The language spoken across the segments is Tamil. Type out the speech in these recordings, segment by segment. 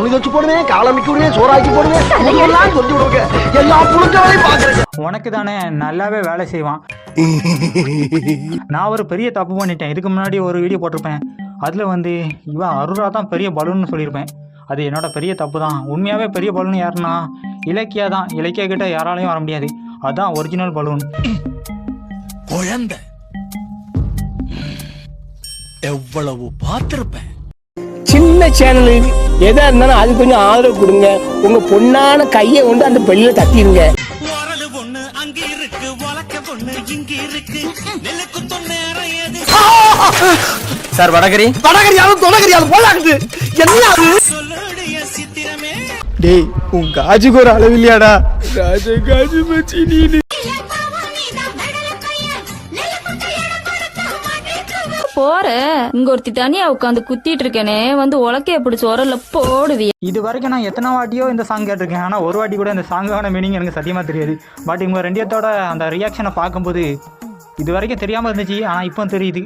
துணி வச்சு போடுவேன் காலம் நிக்க விடுவேன் சோறாக்கி போடுவேன். எல்லாம் சொல்லி விடுவாங்க எல்லா புழுக்க வேலையும் பாக்குறேன் உனக்கு தானே நல்லாவே வேலை செய்வான். நான் ஒரு பெரிய தப்பு பண்ணிட்டேன். இதுக்கு முன்னாடி ஒரு வீடியோ போட்டிருப்பேன். அதில் வந்து இவன் அருரா தான் பெரிய பலூன்னு சொல்லியிருப்பேன். அது என்னோட பெரிய தப்பு தான் உண்மையாகவே பெரிய பலூன் யாருன்னா இலக்கியா தான். இலக்கியா கிட்ட யாராலையும் வர முடியாது. அதான் ஒரிஜினல் பலூன். குழந்தை. எவ்வளவு பார்த்திருப்பேன். சின்ன சேனல் எதா இருந்தாலும் அது கொஞ்சம் ஆதரவு கொடுங்க. உங்க பொண்ணான கையை கொண்டு அந்த பெல்லில தட்டிடுங்க உரலு பொண்ணு அங்க இருக்கு உலக்க பொண்ணு இங்க இருக்கு. நெல்லுக்கு தொன்னேரம் எது சார் வடகரி? வடகரியாலும் தொடகரியாலும் போலாக்குது. என்ன அது? சொல்லுடைய சித்திரமே. டேய் உன் காஜுக்கு ஒரு அளவு இல்லையாடா? காஜு காஜு மச்சி நீ போற? இங்க ஒருத்தி தனியா உட்காந்து குத்திட்டு இருக்கேனே வந்து உலக்கைய பிடிச்ச உரல்ல போடுவிய. இது வரைக்கும் நான் எத்தனை வாட்டியோ இந்த சாங் கேட்டிருக்கேன். ஆனால் ஒரு வாட்டி கூட இந்த சாங்கான மீனிங் எனக்கு சத்தியமாக தெரியாது. பட் இவங்க ரெண்டியத்தோட அந்த ரியாக்ஷனை பார்க்கும்போது இது வரைக்கும் தெரியாமல் இருந்துச்சு ஆனால் இப்போ தெரியுது.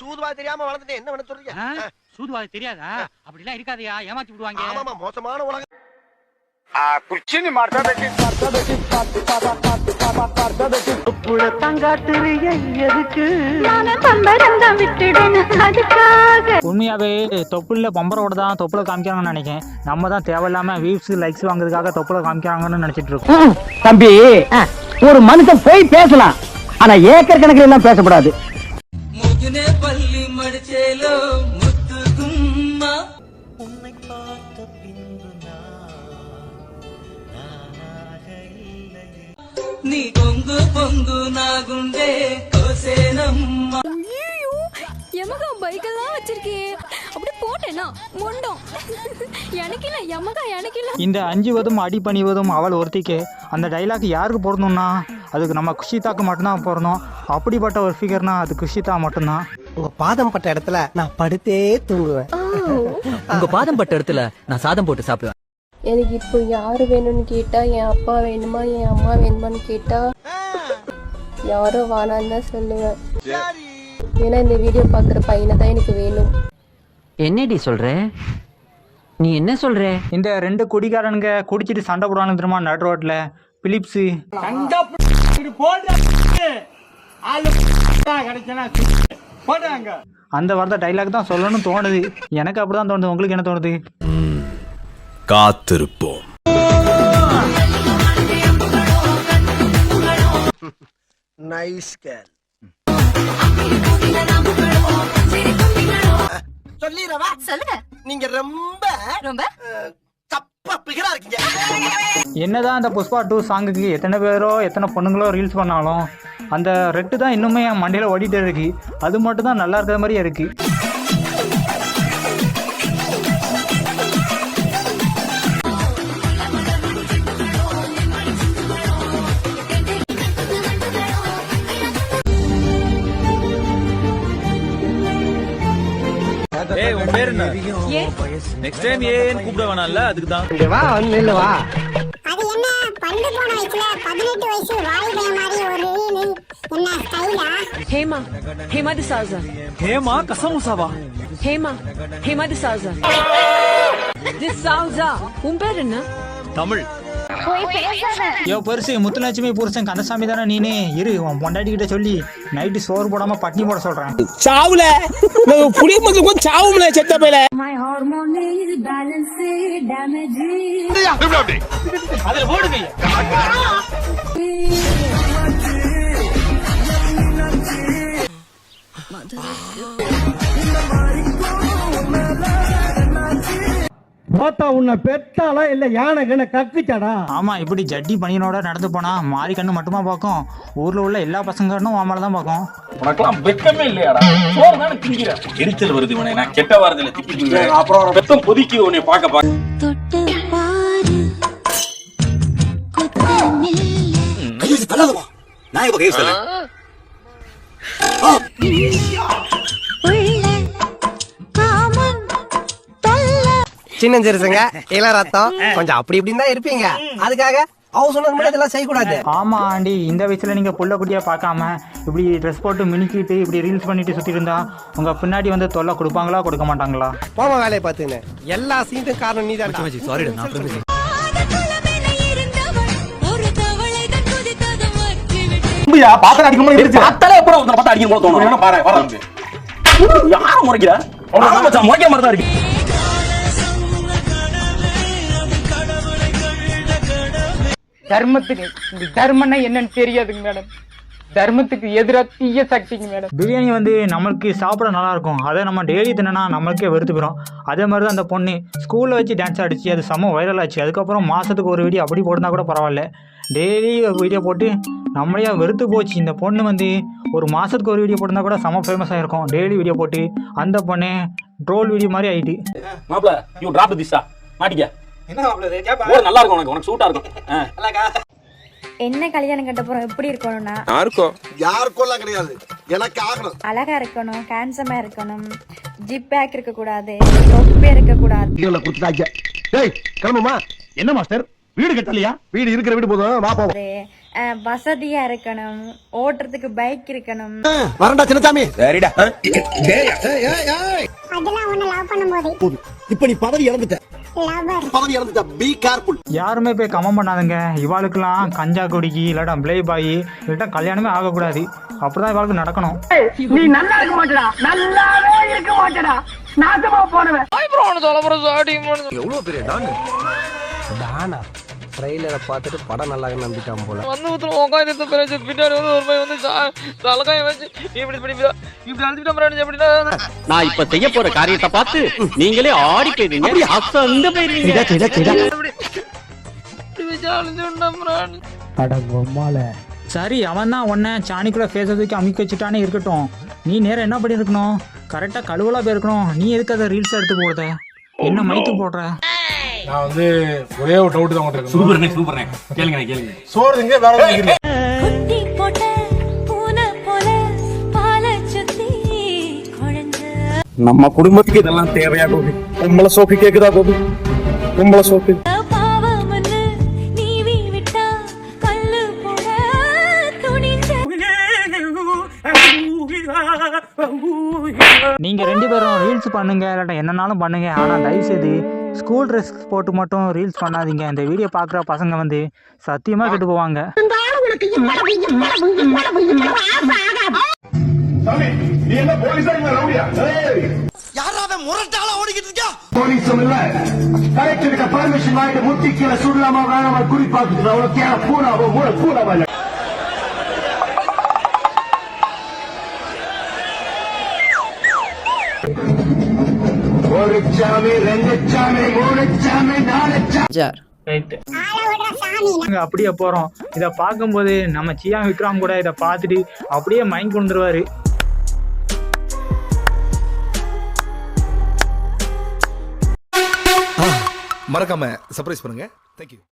சூதுவா தெரியாம வளர்ந்துட்டு என்ன பண்ண சொல்றீங்க? சூதுவாது தெரியாதா? அப்படிலாம் இருக்காதயா ஏமாத்தி விடுவாங்க. மோசமான உலகம். உண்மையாகவே தொப்புளில் பம்பரோட தான் தொப்புல காமிக்கிறாங்கன்னு நினைக்கிறேன் நம்ம தான் தேவையில்லாமல் வியூஸ் லைக்ஸ் வாங்குறதுக்காக தொப்புல காமிக்கிறாங்கன்னு நினச்சிட்டு இருக்கோம் தம்பி ஒரு மனுஷன் போய் பேசலாம் ஆனா ஏக்கர் கணக்கில் எல்லாம் பேசக்கூடாது அப்படி போட்டேனா மொண்டம். எனக்கு இல்ல எனக்கு இல்ல இந்த அஞ்சுவதும் அடி பணிவதும் அவள் ஒருத்திக்கு. அந்த டைலாக் யாருக்கு பொருந்தோம்னா? அதுக்கு நம்ம குஷிதாக்கு மட்டும்தான் பொருந்தோம். அப்படிப்பட்ட ஒரு ஃபிகர்னா அது குஷிதா மட்டும்தான். உங்க பாதம் பட்ட இடத்துல நான் படுத்தே தூங்குவேன். உங்க பாதம் பட்ட இடத்துல நான் சாதம் போட்டு சாப்பிடுவேன். எனக்கு இப்போ யாரு வேணும்னு கேட்டா என் அப்பா வேணுமா என் அம்மா வேணுமான்னு கேட்டா யாரோ வானான்னு தான் சொல்லுவேன். ஏன்னா இந்த வீடியோ பார்க்குற பையனை தான் எனக்கு வேணும். என்னடி சொல்ற? நீ என்ன சொல்ற? இந்த ரெண்டு குடிகாரனுங்க குடிச்சிட்டு சண்டை போடுவானு தெரியுமா நடு ரோட்டில் பிலிப்ஸு. அந்த வார்த்தை டைலாக் தான் சொல்லணும்னு தோணுது. எனக்கு அப்படிதான் தோணுது. உங்களுக்கு என்ன தோணுது? காத்திருப்போம். நைஸ் கேர்ள் சொல்லிடுறவா சொல்லுங்க. நீங்க ரொம்ப ரொம்ப? அஹ், தப்பா பிகரா இருக்கீங்க. என்னதான் அந்த புஷ்பா டூ சாங்குக்கு எத்தனை பேரோ எத்தனை பொண்ணுங்களோ ரீல்ஸ் பண்ணாலும் அந்த ரெட்டு தான் இன்னுமே என் மண்டையில் ஓடிட்டே இருக்கு. அது மட்டும் தான் நல்லா இருக்கிற மாதிரியே இருக்கு. என்ன? நெக்ஸ்ட் டைம் ஏன் கூப்பிட வேணாம்ல? அதுக்கு தான் வா வந்து இல்ல வா. அது என்ன? பண்டு போன வயசுல பதினெட்டு வயசு வாலிபய மாதிரி ஒரு ரீல் என்ன ஸ்டைலா ஹேமா ஹேமா டிசாசா ஹேமா கசமுசாவா? ஹேமா ஹேமா டிசாசா டிசாசா உன் பேர் என்ன? தமிழ். யோ பெருசு முத்துலட்சுமி புருஷன் கந்தசாமி தானே நீனே? இரு உன் பொண்டாட்டி கிட்ட சொல்லி நைட்டு சோறு போடாம பட்னி போட சொல்றேன். சாவுல? புளிய மதுக்கும் சாவும்ல செத்த பையில பார்த்தா உன்னை பெத்தாளா இல்ல யானை கண்ண கக்குச்சாடா? ஆமா இப்படி ஜட்டி பனியனோட நடந்து போனா மாறி கண்ணு மட்டுமா பார்க்கும்? ஊர்ல உள்ள எல்லா பசங்களும் உன் தான் பார்க்கும். உனக்கெல்லாம் வெக்கமே இல்லையாடா? சோறு தானே திங்கிற. எரிச்சல் வருது உனக்கு நான் கெட்ட வாரத்துல திக்கிட்டு அப்புறம் வெத்தம் கொதிக்குது உன்னை பார்க்க பார்க்க. தொட்டு பாரு. நான் இப்ப கேஸ் சின்ன சிறுசுங்க இள ரத்தம் கொஞ்சம் அப்படி இப்படின்னு தான் இருப்பீங்க. அதுக்காக அவ சொன்னது மட்டும் இதெல்லாம் செய்யக்கூடாது. ஆமா ஆண்டி இந்த வயசுல நீங்க புள்ள குட்டியா பார்க்காம இப்படி ட்ரெஸ் போட்டு மினுக்கிட்டு இப்படி ரீல்ஸ் பண்ணிட்டு சுத்தி இருந்தா உங்க பின்னாடி வந்து தொல்லை கொடுப்பாங்களா கொடுக்க மாட்டாங்களா? போமா வேலையை பார்த்துன்னு எல்லா சீனுக்கும் காரணம் நீ தான் சாரி பாத்திரம் அடிக்கும் போது பார்த்தாலே ஒருத்தனை பார்த்தா அடிக்கும் போது தோணும் பாரு வர யார முறைக்கிற? முறைக்க மாதிரி தான் இருக்கு தர்மத்துக்கு இந்த தர்மம்னா என்னன்னு தெரியாதுங்க மேடம். தர்மத்துக்கு எதிராக தீய சக்திங்க மேடம். பிரியாணி வந்து நம்மளுக்கு சாப்பிட நல்லா இருக்கும் அதை நம்ம டெய்லி தின்னா நம்மளுக்கே வெறுத்து போயிடும் அதே மாதிரி தான் அந்த பொண்ணு ஸ்கூலில் வச்சு டான்ஸ் ஆடிச்சு அது செம்ம வைரல் ஆச்சு. அதுக்கப்புறம் மாதத்துக்கு ஒரு வீடியோ அப்படி போட்டிருந்தா கூட பரவாயில்ல. டெய்லி வீடியோ போட்டு நம்மளையா வெறுத்து போச்சு. இந்த பொண்ணு வந்து ஒரு மாதத்துக்கு ஒரு வீடியோ போட்டிருந்தா கூட செம்ம ஃபேமஸாக இருக்கும் டெய்லி வீடியோ போட்டு அந்த பொண்ணு ட்ரோல் வீடியோ மாதிரி ஆயிட்டு. மாப்ள யூ டிராப் திஸ் மாட்டிக்க. நல்லா இருக்கும் உனக்கு. உனக்கு சூட்டா இருக்கும். ஆ. என்ன கல்யாணம் கட்ட போறோம்? எப்படி இருக்கணும்னா? கிடையாது. எனக்கு ஆகணும். அழகா இருக்கணும் ஹேண்ட்ஸமா இருக்கணும் ஜிப் பேக் இருக்க கூடாது தொப்பே இருக்க கூடாது இதுல குடுத்துட்டாங்க. டேய் கிளம்புமா? என்ன மாஸ்டர்? வீடு கட்டலையா? வீடு இருக்கிற வீடு போதும். வா போவோம். அஹ், வசதியா இருக்கணும் ஓட்டுறதுக்கு பைக் இருக்கணும். வரண்டா சின்னசாமி சரிடா. அதெல்லாம் ஒண்ணு லவ் பண்ணும்போது. இப்ப நீ பதவி இறந்துட்ட யாருமே போய் கமெண்ட் பண்ணாதுங்க. இவாளுக்கெல்லாம் கஞ்சா குடிக்கி இல்லாட்டா பிளே பாய் இல்லாட்டா கல்யாணமே ஆகக்கூடாது. அப்படிதான் இவாளுக்கு நடக்கணும். நீ நல்லா இருக்க மாட்டடா. நல்லாவே இருக்க மாட்டடா. நாசமா போனவன் எவ்வளவு பெரிய டான்? டானா? ட்ரெய்லரை பார்த்துட்டு படம் நல்லா நம்பிட்டான் போல. வந்து ஊத்துல உட்காந்து பிறகு பின்னாடி வந்து ஒரு வந்து தலைக்காய வச்சு இப்படி இப்படி இப்படி அழுத்திட்டு எப்படின்னா? நான் இப்ப செய்ய போற காரியத்தை பார்த்து நீங்களே ஆடி போயிருவீங்க அசந்து போயிருவீங்க இப்படி வச்சு அழுந்து சரி அவன் தான் உன்னை சாணிக்குள்ள ஃபேஸை தூக்கி அமுக்கி வச்சுட்டானே இருக்கட்டும். நீ நேரம் என்ன பண்ணியிருக்கணும்? கரெக்டாக கழுவலா போயிருக்கணும். நீ எதுக்கு அதை ரீல்ஸ் எடுத்து போடுற? என்ன மைக்கு போடுற? நான் வந்து ஒரே ஒரு டவுட் தான் உங்களுக்கு சூப்பர்ண்ணே சூப்பர்ண்ணே கேளுங்க கேளுங்க. சோறுங்க வேற ஒண்ணு குட்டி போட்ட பூனை போல பாலை சுத்தி குழஞ்ச நம்ம குடும்பத்துக்கு இதெல்லாம் தேவையா கோபி? உங்களை சோக்கு கேக்குதா கோபி? உங்களை சோக்கு. பாவம்னு நீவி விட்டா கல்லு துணிஞ்ச நீங்க ரெண்டு பேரும் ரீல்ஸ் பண்ணுங்க இல்லாட்டா என்னன்னாலும் பண்ணுங்க. ஆனா தயவு செய்து ஸ்கூல் ட்ரெஸ் போட்டு மட்டும் ரீல்ஸ் பண்ணாதீங்க. இந்த வீடியோ பார்க்குற பசங்க வந்து சத்தியமா கெட்டு போவாங்க. நீ ஒரு சாமி ரெண்டு சாமி மூணு சாமி நாலு சாமி ரைட்டு. ஆள விடுற சாமி நாங்க அப்படியே போறோம். இதை பார்க்கும்போது நம்ம சியா விக்ரம் கூட இதை பார்த்துட்டு அப்படியே மைண்ட் கொண்டுருவாரு. மறக்காம சர்ப்ரைஸ் பண்ணுங்க. தேங்க்யூ